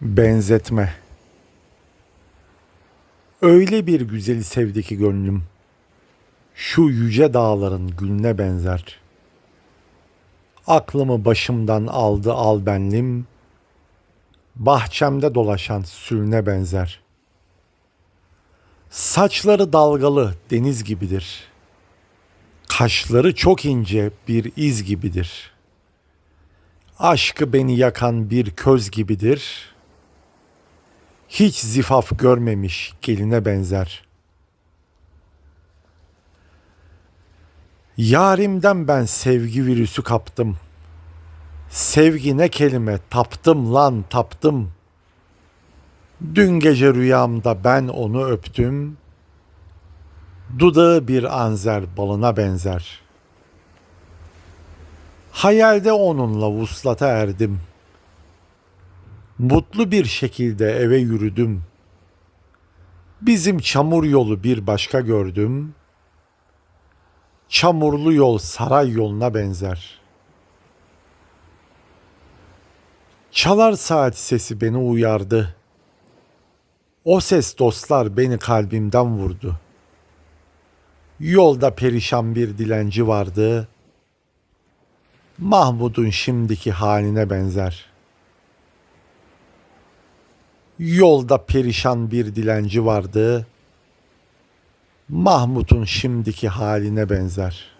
Benzetme. Öyle bir güzeli sevdi ki gönlüm. Şu yüce dağların gülüne benzer. Aklımı başımdan aldı al benlim. Bahçemde dolaşan sülüne benzer. Saçları dalgalı deniz gibidir. Kaşları çok ince bir iz gibidir. Aşkı beni yakan bir köz gibidir. Hiç zifaf görmemiş geline benzer. Yarimden ben sevgi virüsü kaptım. Sevgi ne kelime taptım lan taptım. Dün gece rüyamda ben onu öptüm. Dudağı bir anzer balına benzer. Hayalde onunla vuslata erdim. Mutlu bir şekilde eve yürüdüm. Bizim çamur yolu bir başka gördüm. Çamurlu yol saray yoluna benzer. Çalar saat sesi beni uyardı. O ses dostlar beni kalbimden vurdu. Yolda perişan bir dilenci vardı. Mahmud'un şimdiki haline benzer. Yolda perişan bir dilenci vardı. Mahmud'un şimdiki haline benzer.''